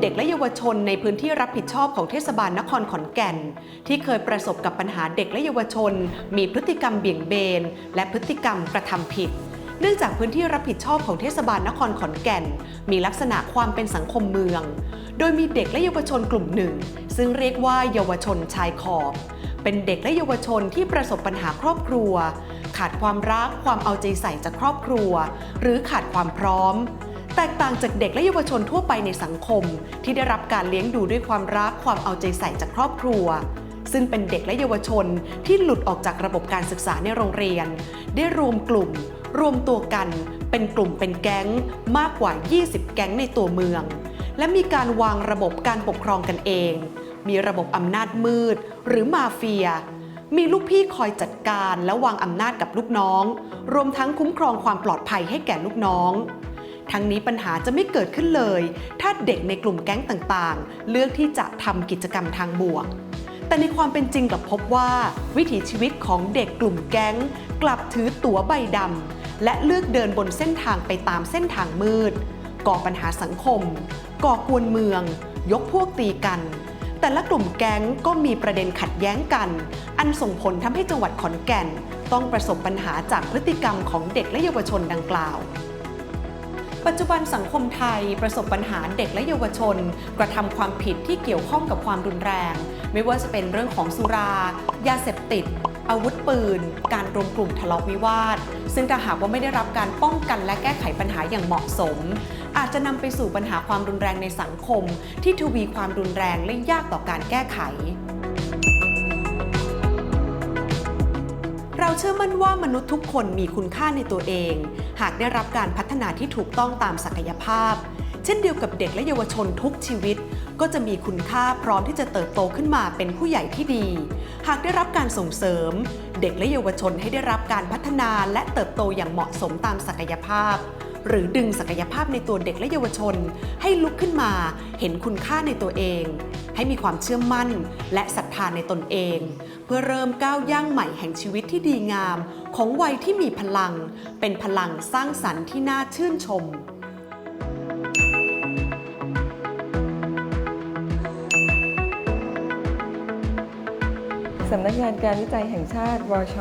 เด็กและเยาวชนในพื้นที่รับผิดชอบของเทศบาลนครขอนแก่น ที่เคยประสบกับปัญหาเด็กและเยาวชน มีพฤติกรรมเบี่ยงเบน และพฤติกรรมกระทำผิด เนื่องจากพื้นที่รับผิดชอบของเทศบาลนครขอนแก่น มีลักษณะความเป็นสังคมเมือง โดยมีเด็กและเยาวชนกลุ่มหนึ่ง ซึ่งเรียกว่าเยาวชนชายขอบ เป็นเด็กและเยาวชนที่ประสบปัญหาครอบครัว ขาดความรักความเอาใจใส่จากครอบครัว หรือขาดความพร้อม แตกต่างจากเด็กและเยาวชนทั่วไปในสังคม ที่ได้รับการเลี้ยงดูด้วยความรักความเอาใจใส่จากครอบครัว ซึ่งเป็นเด็กและเยาวชนที่หลุดออกจากระบบการศึกษาในโรงเรียน ได้รวมกลุ่ม รวมตัวกัน เป็นกลุ่มเป็นแก๊ง มากกว่า 20 แก๊งในตัวเมือง และมีการวางระบบการปกครองกันเอง มีระบบอำนาจมืด หรือมาเฟียมีลูกพี่คอยจัดการและวางอำนาจกับลูกน้อง รวมทั้งคุ้มครองความปลอดภัยให้แก่ลูกน้อง ทั้งนี้ปัญหาจะไม่เกิดขึ้นเลย ถ้าเด็กในกลุ่มแก๊งต่างๆ เลือกที่จะทำกิจกรรมทางบวก แต่ในความเป็นจริงกลับพบว่า วิถีชีวิตของเด็กกลุ่มแก๊ง กลับถือตั๋วใบดำและเลือกเดินบนเส้นทางไปตามเส้นทางมืด ก่อปัญหาสังคม ก่อกวนเมือง ยกพวกตีกัน แต่ละกลุ่มแก๊งก็มีประเด็นขัดแย้งกัน อันส่งผลทำให้จังหวัดขอนแก่น ต้องประสบปัญหาจากพฤติกรรมของเด็กและเยาวชนดังกล่าว ปัจจุบันสังคมไทยประสบปัญหาเด็กและเยาวชน กระทำความผิดที่เกี่ยวข้องกับความรุนแรง ไม่ว่าจะเป็นเรื่องของสุรา ยาเสพติด อาวุธปืน การรวมกลุ่มทะเลาะวิวาท ซึ่งถ้าหากว่าไม่ได้รับการป้องกันและแก้ไขปัญหาอย่างเหมาะสม อาจจะนำไปสู่ปัญหาความรุนแรงในสังคม ที่ทวีความรุนแรงและยากต่อการแก้ไข เราเชื่อมั่นว่ามนุษย์ทุกคนมีคุณค่าในตัวเอง หากได้รับการพัฒนาที่ถูกต้องตามศักยภาพ เช่นเดียวกับเด็กและเยาวชนทุกชีวิต ก็จะมีคุณค่าพร้อมที่จะเติบโตขึ้นมาเป็นผู้ใหญ่ที่ดี หากได้รับการส่งเสริม เด็กและเยาวชนให้ได้รับการพัฒนาและเติบโตอย่างเหมาะสมตามศักยภาพ หรือดึงศักยภาพในตัวเด็กและเยาวชน ให้ลุกขึ้นมาเห็นคุณค่าในตัวเอง ให้มีความเชื่อมั่นและศรัทธาในตนเอง เพื่อเริ่มก้าวย่างใหม่แห่งชีวิตที่ดีงาม ของวัยที่มีพลัง เป็นพลังสร้างสรรค์ที่น่าชื่นชมสำนักงานการวิจัยแห่งชาติวช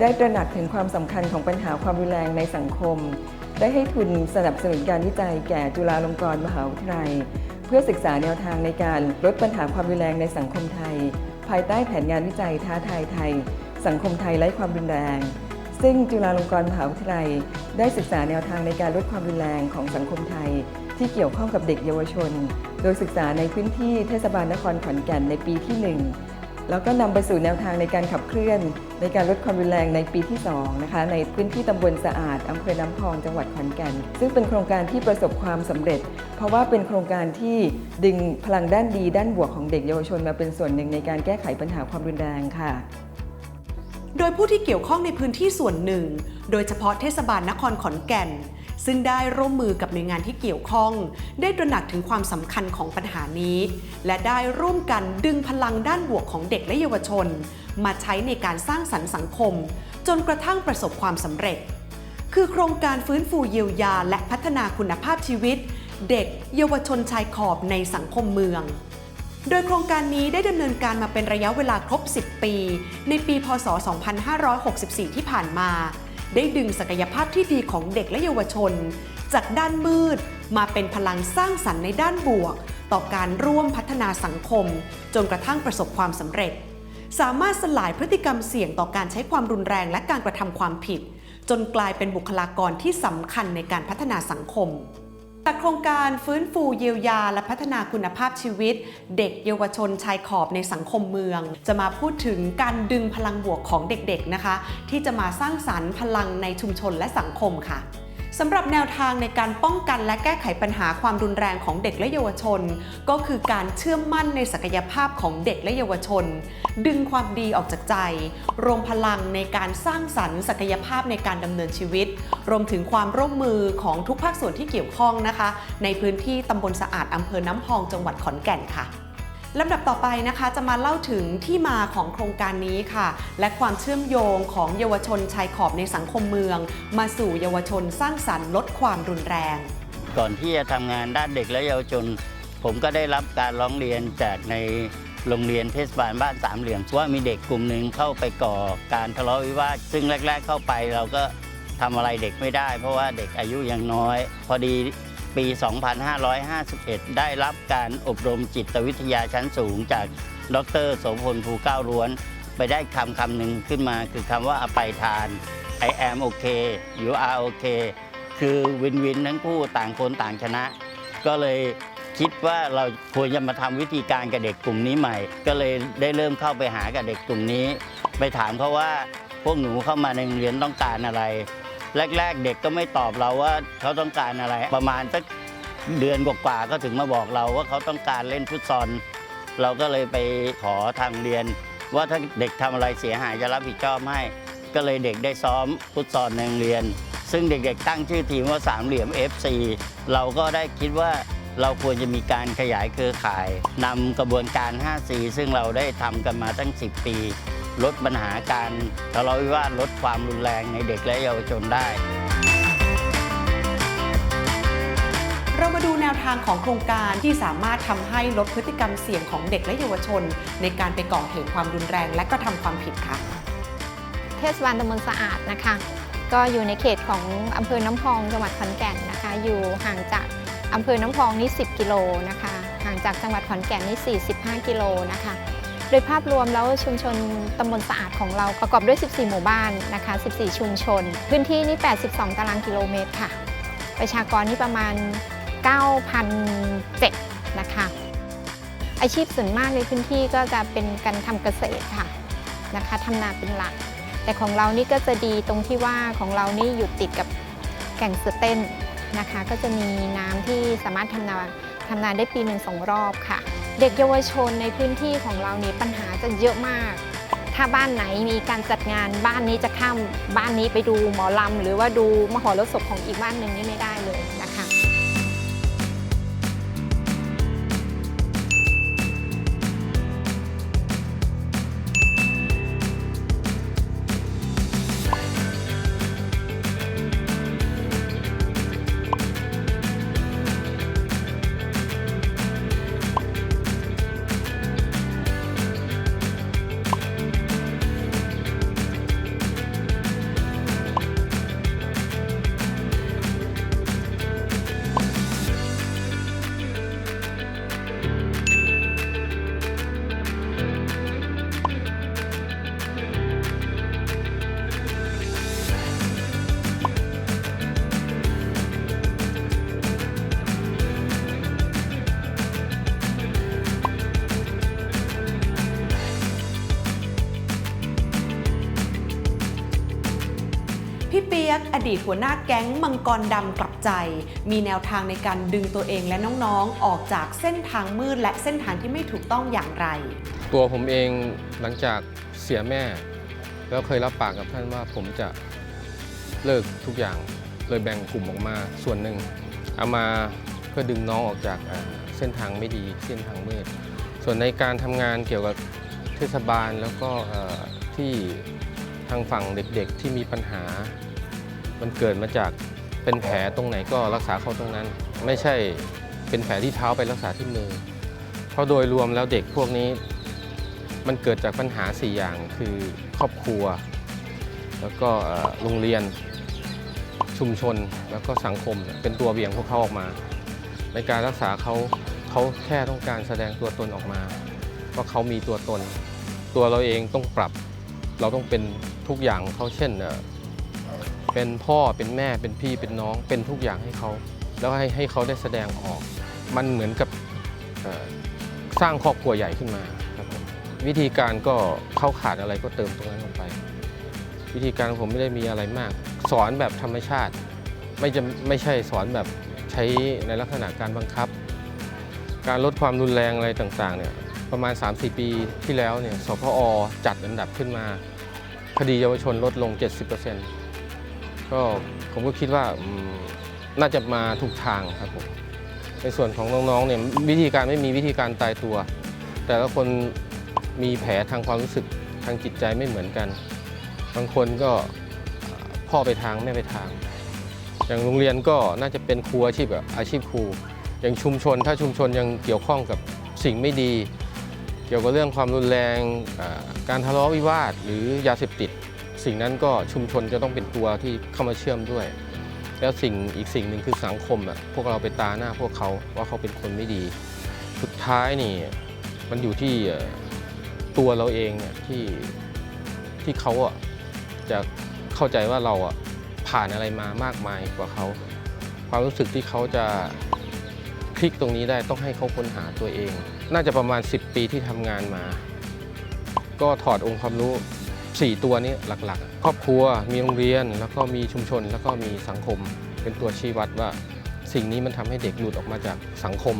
ได้ตระหนักถึงความสำคัญของปัญหาความรุนแรงในสังคม ได้ให้ทุนสนับสนุนการวิจัยแก่จุฬาลงกรณ์มหาวิทยาลัย เพื่อศึกษาแนวทางในการลดปัญหาความรุนแรงในสังคมไทย ภายใต้แผนงานวิจัยท้าทายไทย สังคมไทยไร้ความรุนแรง ซึ่งจุฬาลงกรณ์มหาวิทยาลัย ได้ศึกษาแนวทางในการลดความรุนแรงของสังคมไทย ที่เกี่ยวข้องกับเด็กเยาวชน โดยศึกษาในพื้นที่เทศบาลนครขอนแก่นในปีที่หนึ่ง แล้วก็นำไปสู่แนวทางในการขับเคลื่อน ในการลดความรุนแรงในปีที่2นะคะในพื้นที่ตำบลสะอาดอำเภอน้ำพองจังหวัดขอนแก่น ซึ่งเป็นโครงการที่ประสบความสำเร็จ เพราะว่าเป็นโครงการที่ดึงพลังด้านดีด้านบวกของเด็กเยาวชนมาเป็นส่วนหนึ่งในการแก้ไขปัญหาความรุนแรงค่ะโดยผู้ที่เกี่ยวข้องในพื้นที่ส่วนหนึ่ง โดยเฉพาะเทศบาลนครขอนแก่น ซึ่งได้ร่วมมือกับหน่วยงานที่เกี่ยวข้อง ได้ตระหนักถึงความสำคัญของปัญหานี้ และได้ร่วมกันดึงพลังด้านบวกของเด็กและเยาวชน มาใช้ในการสร้างสรรค์สังคม จนกระทั่งประสบความสำเร็จ คือโครงการฟื้นฟูเยียวยา และพัฒนาคุณภาพชีวิต เด็ก เยาวชนชายขอบในสังคมเมืองโดยโครงการนี้ได้ดำเนินการมาเป็นระยะเวลาครบ 10 ปี ในปี พศ 2564 ที่ผ่านมา ได้ดึงศักยภาพที่ดีของเด็กและเยาวชน จากด้านมืดมาเป็นพลังสร้างสรรค์ในด้านบวก ต่อการร่วมพัฒนาสังคม จนกระทั่งประสบความสำเร็จ สามารถสลายพฤติกรรมเสี่ยงต่อการใช้ความรุนแรงและการกระทำความผิด จนกลายเป็นบุคลากรที่สำคัญในการพัฒนาสังคม จากโครงการฟื้นฟูเยียวยา และพัฒนาคุณภาพชีวิต เด็กเยาวชนชายขอบในสังคมเมือง จะมาพูดถึงการดึงพลังบวกของเด็กๆนะคะ ที่จะมาสร้างสรรค์พลังในชุมชนและสังคมค่ะ สำหรับแนวทางในการป้องกันและแก้ไขปัญหาความรุนแรงของเด็กและเยาวชน ก็คือการเชื่อมั่นในศักยภาพของเด็กและเยาวชน ดึงความดีออกจากใจ รวมพลังในการสร้างสรรค์ศักยภาพในการดำเนินชีวิต รวมถึงความร่วมมือของทุกภาคส่วนที่เกี่ยวข้องนะคะ ในพื้นที่ตำบลสะอาดอำเภอน้ำพองจังหวัดขอนแก่นค่ะ ลำดับต่อไปนะคะจะมาเล่าถึงที่มาของโครงการนี้ค่ะ และความเชื่อมโยงของเยาวชนชายขอบในสังคมเมือง มาสู่เยาวชนสร้างสรรค์ลดความรุนแรง ก่อนที่จะทำงานด้านเด็กและเยาวชน ผมก็ได้รับการร้องเรียนจากในโรงเรียนเทศบาลบ้านสามเหลี่ยมว่ามีเด็กกลุ่มหนึ่งเข้าไปก่อการทะเลาะวิวาทซึ่งแรก ๆ เข้าไปเราก็ทำอะไรเด็กไม่ได้ เพราะว่าเด็กอายุยังน้อย พอดี ปี 2551 ได้รับการอบรมจิตวิทยาชั้นสูงจากดรโสพลภูเก้าล้วน ไปได้คำคำหนึ่งขึ้นมาคือคำว่าอภัยทาน I am okay you are okay คือวินวินทั้งคู่ต่างคนต่างชนะ ก็เลยคิดว่าเราควรจะมาทำวิธีการกับเด็กกลุ่มนี้ใหม่ ก็เลยได้เริ่มเข้าไปหากับเด็กกลุ่มนี้ ไปถามเขาว่าพวกหนูเข้ามาในโรงเรียนต้องการอะไร แรก ๆ เด็กก็ไม่ตอบเราว่าเขาต้องการอะไร ประมาณสักเดือนกว่าๆก็ถึงมาบอกเราว่าเขาต้องการเล่นฟุตซอลเราก็เลยไปขอทางเรียน ว่าถ้าเด็กทำอะไรเสียหายจะรับผิดชอบให้ ก็เลยเด็กได้ซ้อมฟุตซอลในโรงเรียน ซึ่งเด็กๆ ตั้งชื่อทีมว่าสามเหลี่ยม FC เราก็ได้คิดว่าเราควรจะมีการขยายเครือข่ายนำกระบวนการ 5C ซึ่งเราได้ทำกันมาตั้ง 10 ปี ลดปัญหาการทะเลาะวิวาทลดความรุนแรงในเด็กและเยาวชนได้ เรามาดูแนวทางของโครงการที่สามารถทำให้ลดพฤติกรรมเสี่ยงของเด็กและเยาวชน ในการไปก่อเหตุความรุนแรงและกระทำความผิดค่ะ เทศบาลตำบลสะอาดนะคะ ก็อยู่ในเขตของอำเภอน้ำพองจังหวัดขอนแก่นนะคะ อยู่ห่างจากอำเภอน้ำพองนี่ 10 กิโลนะคะ ห่างจากจังหวัดขอนแก่นนี่ 45 กิโลนะคะ โดยภาพรวมแล้วชุมชนตำบลสะอาดของเราประกอบด้วย 14 หมู่บ้านนะคะ 14 ชุมชน พื้นที่นี่ 82 ตารางกิโลเมตรค่ะ ประชากรนี่ประมาณ 9,007นะคะ อาชีพส่วนมากในพื้นที่ก็จะเป็นการทำเกษตรค่ะนะคะทำนาเป็นหลัก แต่ของเรานี่ก็จะดีตรงที่ว่าของเรานี่อยู่ติดกับแก่งสเต้นนะคะ ก็จะมีน้ำที่สามารถทำนาทำนาได้ปีหนึ่งสองรอบค่ะ เด็กเยาวชนในพื้นที่ของเรานี่ปัญหาจะเยอะมาก ถ้าบ้านไหนมีการจัดงานบ้านนี้จะข้ามบ้านนี้ไปดูหมอลำหรือว่าดูมหรสพของอีกบ้านหนึ่งนี่ไม่ได้เลยนะ ตหัวหน้าแก๊งมังกรดำกลับใจ มีแนวทางในการดึงตัวเองและน้องๆ ออกจากเส้นทางมืดและเส้นทางที่ไม่ถูกต้องอย่างไร ตัวผมเองหลังจากเสียแม่ แล้วเคยรับปากกับท่านว่าผมจะเลิกทุกอย่างเลยแบ่งกลุ่มออกมาส่วนหนึ่งเอามาเพื่อดึงน้องออกจากเส้นทางไม่ดีเส้นทางมืด ส่วนในการทำงานเกี่ยวกับเทศบาลแล้วก็ที่ทางฝั่งเด็กๆที่มีปัญหา มันเกิดมาจากเป็นแผลตรงไหนก็รักษาเขาตรงนั้น ไม่ใช่เป็นแผลที่เท้าไปรักษาที่มือ เพราะโดยรวมแล้วเด็กพวกนี้ มันเกิดจากปัญหา 4 อย่างคือครอบครัว แล้วก็โรงเรียนชุมชนแล้วก็สังคมเป็นตัวเบี่ยงพวกเขาออกมา ในการรักษาเขาเขาแค่ต้องการแสดงตัวตนออกมาว่าเขามีตัวตน ตัวเราเองต้องปรับ เราต้องเป็นทุกอย่างของเขาเช่น เป็นพ่อเป็นแม่เป็นพี่เป็นน้องเป็นทุกอย่างให้เขา แล้วให้ให้เขาได้แสดงออก มันเหมือนกับสร้างครอบครัวใหญ่ขึ้นมาครับผมวิธีการก็เขาขาดอะไรก็เติมตรงนั้นลงไป วิธีการผมไม่ได้มีอะไรมาก สอนแบบธรรมชาติ ไม่จะไม่ใช่สอนแบบใช้ในลักษณะการบังคับ การลดความรุนแรงอะไรต่างๆเนี่ยประมาณ 3-4 ปีที่แล้วเนี่ยสพอจัดอันดับขึ้นมา คดีเยาวชนลดลง 70% ก็ผมก็คิดว่าน่าจะมาถูกทางครับผมในส่วนของน้องๆเนี่ยวิธีการไม่มีวิธีการตายตัว แต่ละคนมีแผลทางความรู้สึกทางจิตใจไม่เหมือนกัน บางคนก็พ่อไปทางแม่ไปทาง อย่างโรงเรียนก็น่าจะเป็นครูอาชีพแบบอาชีพครูอย่างชุมชนถ้าชุมชนยังเกี่ยวข้องกับสิ่งไม่ดี เกี่ยวกับเรื่องความรุนแรงการทะเลาะวิวาทหรือยาเสพติด สิ่งนั้นก็ชุมชนจะต้องเป็นตัวที่เข้ามาเชื่อมด้วย แล้วสิ่งอีกสิ่งหนึ่งคือสังคมอะพวกเราไปตาหน้าพวกเขาว่าเขาเป็นคนไม่ดี สุดท้ายนี่มันอยู่ที่ตัวเราเองที่ที่เขาอะจะเข้าใจว่าเราอะผ่านอะไรมามากมายกว่าเขา ความรู้สึกที่เขาจะคลิกตรงนี้ได้ต้องให้เขาค้นหาตัวเอง น่าจะประมาณ 10 ปีที่ทำงานมา ก็ถอดองค์ความรู้ 4 ตัวนี้หลักๆ ครอบครัวมีโรงเรียน แล้วก็มีชุมชน แล้วก็มีสังคม เป็นตัวชี้วัดว่า สิ่งนี้มันทำให้เด็กหลุดออกมาจากสังคม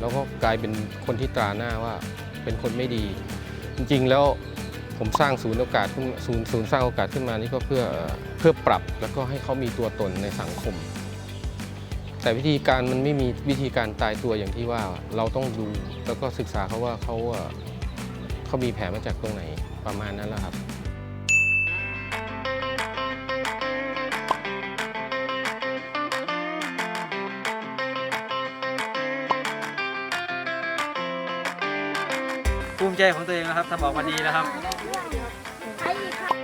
แล้วก็กลายเป็นคนที่ตราหน้าว่าเป็นคนไม่ดี จริงๆแล้วผมสร้างศูนย์โอกาสขึ้นศูนย์ศูนย์สร้างโอกาสขึ้นมานี่ก็เพื่อเพื่อปรับแล้วก็ให้เขามีตัวตนในสังคม แต่วิธีการมันไม่มีวิธีการตายตัวอย่างที่ว่าเราต้องดูแล้วก็ศึกษาเขาว่าเขา เอ่อเขามีแผลมาจากตรงไหนประมาณนั้นแหละครับภูมิใจของตัวเองนะครับทำออกมาดีนะครับเรา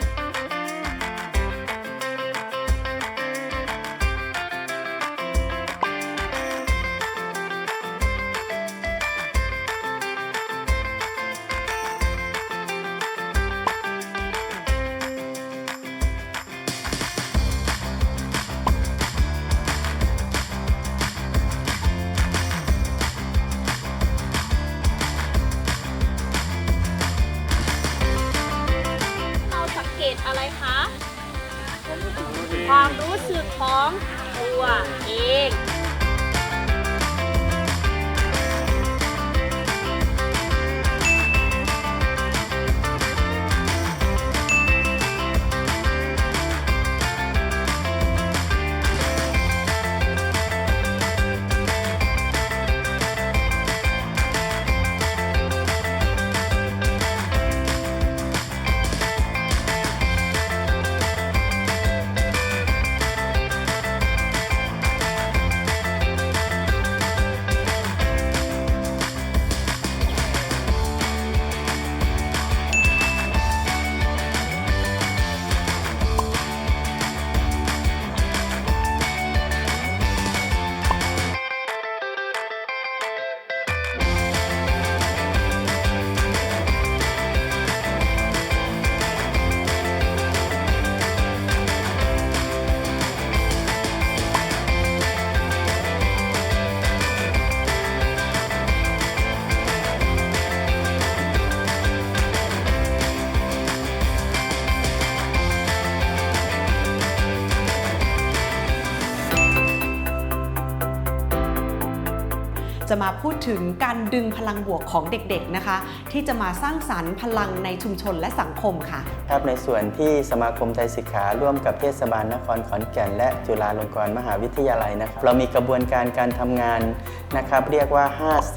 ถึงการดึงพลังบวกของเด็กๆนะคะ ที่จะมาสร้างสรรค์พลังในชุมชนและสังคมค่ะ ครับในส่วนที่สมาคมไทยศิกขาร่วมกับเทศบาลนครขอนแก่น และจุฬาลงกรณ์มหาวิทยาลัยนะครับเรามีกระบวนการการทำงานนะครับ เรียกว่า 5C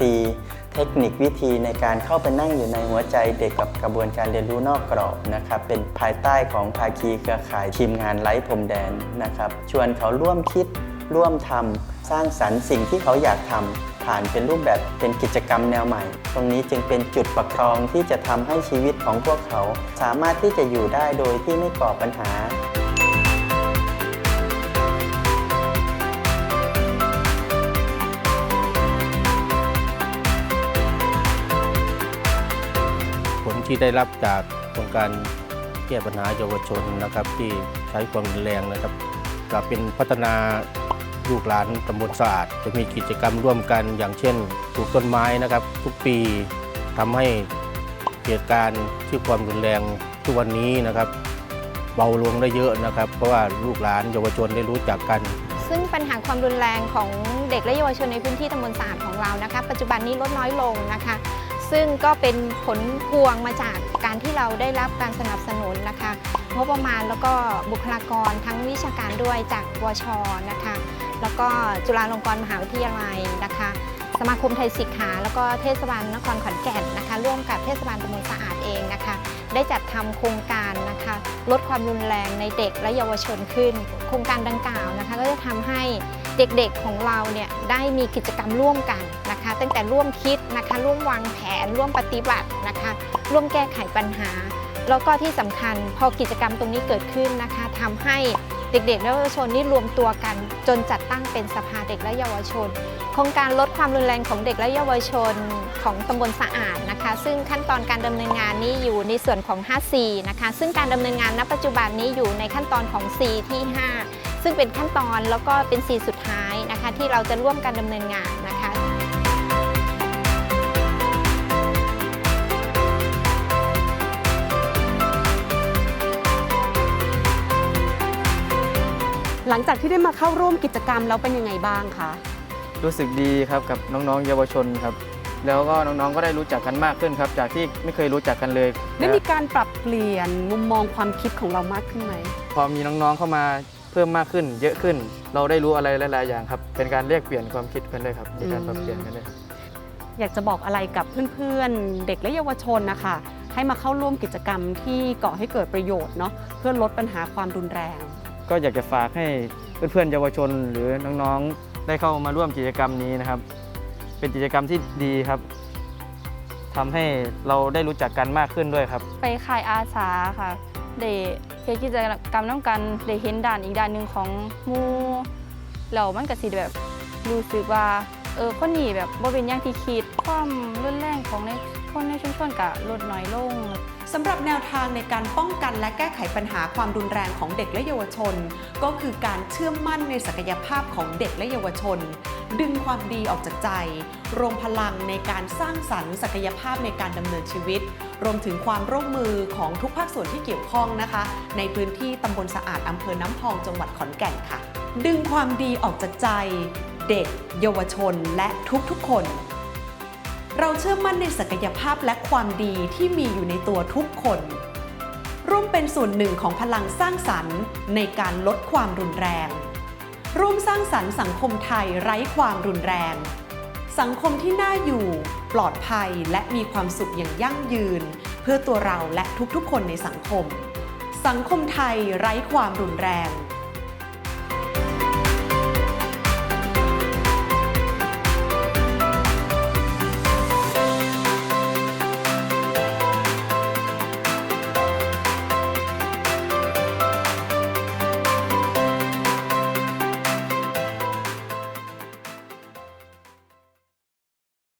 เทคนิควิธีในการเข้าไปนั่งอยู่ในหัวใจเด็กกับกระบวนการเรียนรู้นอกกรอบนะครับเป็นภายใต้ของภาคีเครือข่ายทีมงานไร้พรมแดนนะครับชวนเขาร่วมคิดร่วมทำสร้างสรรค์สิ่งที่เขาอยากทำ ผ่านเป็นรูปแบบเป็นกิจกรรมแนวใหม่ ตรงนี้จึงเป็นจุดประคองที่จะทำให้ชีวิตของพวกเขา สามารถที่จะอยู่ได้โดยที่ไม่ก่อปัญหาผลที่ได้รับจากโครงการแก้ปัญหาเยาวชนนะครับที่ใช้ความรุนแรงนะครับ ก็เป็นพัฒนา ลูกหลานตำบลสะอาด จะมีกิจกรรมร่วมกันอย่างเช่นปลูกต้นไม้นะครับ ทุกปีทำให้เหตุการณ์ที่ความรุนแรงทุกวันนี้นะครับ เบาลงได้เยอะนะครับ เพราะว่าลูกหลานเยาวชนได้รู้จักกัน ซึ่งปัญหาความรุนแรงของเด็กและเยาวชนในพื้นที่ตำบลสะอาดของเรานะคะ ปัจจุบันนี้ลดน้อยลงนะคะ ซึ่งก็เป็นผลพวงมาจากการที่เราได้รับการสนับสนุนนะคะงบประมาณแล้วก็บุคลากรทั้งวิชาการด้วยจากวชนะคะ แล้วก็จุฬาลงกรณ์มหาวิทยาลัยนะคะ สมาคมไทยศิกขาแล้วก็เทศบาลนครขอนแก่นนะคะ ร่วมกับเทศบาลตำบลสะอาดเองนะคะ ได้จัดทำโครงการนะคะ ลดความรุนแรงในเด็กและเยาวชนขึ้น โครงการดังกล่าวนะคะ ก็จะทำให้เเด็กๆของเราเนี่ยได้มีกิจกรรมร่วมกันนะคะ ตั้งแต่ร่วมคิดนะคะ ร่วมวางแผน ร่วมปฏิบัตินะคะ ร่วมแก้ไขปัญหา แล้วก็ที่สำคัญพอกิจกรรมตรงนี้เกิดขึ้นนะคะทำให้ เด็กๆและเยาวชนนี่รวมตัวกัน จนจัดตั้งเป็นสภาเด็กและเยาวชน โครงการลดความรุนแรงของเด็กและเยาวชนของตำบลสะอาดนะคะ ซึ่งขั้นตอนการดำเนินงานนี้อยู่ในส่วนของ 5C นะคะ ซึ่งการดำเนินงานณปัจจุบันนี้อยู่ในขั้นตอนของ C ที่ 5 ซึ่งเป็นขั้นตอนแล้วก็เป็น C สุดท้ายนะคะ ที่เราจะร่วมกันดำเนินงานนะคะ หลังจากที่ได้มาเข้าร่วมกิจกรรมแล้วเป็นยังไงบ้างคะ รู้สึกดีครับกับน้องๆ เยาวชนครับ แล้วก็น้องๆ ก็ได้รู้จักกันมากขึ้นครับ จากที่ไม่เคยรู้จักกันเลยได้มีการปรับเปลี่ยนมุมมองความคิดของเรามากขึ้นไหม พอมีน้องๆ เข้ามาเพิ่มมากขึ้น เยอะขึ้น เราได้รู้อะไรหลายๆ อย่างครับ เป็นการเรียกเปลี่ยนความคิดกันเลยครับมีการปรับเปลี่ยนกันเลยครับอยากจะบอกอะไรกับเพื่อนๆ เด็กและเยาวชนนะคะ ให้มาเข้าร่วมกิจกรรมที่ก่อให้เกิดประโยชน์เนาะเพื่อลดปัญหาความรุนแรง ก็อยากจะฝากให้เพื่อนๆเยาวชนหรือน้องๆได้เข้ามาร่วมกิจกรรมนี้นะครับ เป็นกิจกรรมที่ดีครับทำให้เราได้รู้จักกันมากขึ้นด้วยครับ ไปขายอาสาค่ะได้เฮ็ดกิจกรรมน้ำกันได้เห็นด่านอีกด้านหนึ่งของมู่แล้วมันก็สิแบบรู้สึกว่าเออคนนี้แบบบ่เป็นอย่างที่คิดความรุนแรงของในคนในชุมชนก็ลดน้อยลง สำหรับแนวทางในการป้องกันและแก้ไขปัญหาความรุนแรงของเด็กและเยาวชน ก็คือการเชื่อมมั่นในศักยภาพของเด็กและเยาวชน ดึงความดีออกจากใจ รวมพลังในการสร้างสรรค์ศักยภาพในการดำเนินชีวิต รวมถึงความร่วมมือของทุกภาคส่วนที่เกี่ยวข้องนะคะ ในพื้นที่ตำบลสะอาดอำเภอน้ำพองจังหวัดขอนแก่นค่ะ ดึงความดีออกจากใจ เด็ก เยาวชน และทุกๆคน เราเชื่อมั่นในศักยภาพและความดีที่มีอยู่ในตัวทุกคน ร่วมเป็นส่วนหนึ่งของพลังสร้างสรรค์ในการลดความรุนแรง ร่วมสร้างสรรค์สังคมไทยไร้ความรุนแรง สังคมที่น่าอยู่ ปลอดภัยและมีความสุขอย่างยั่งยืน เพื่อตัวเราและทุกๆ คนในสังคม สังคมไทยไร้ความรุนแรง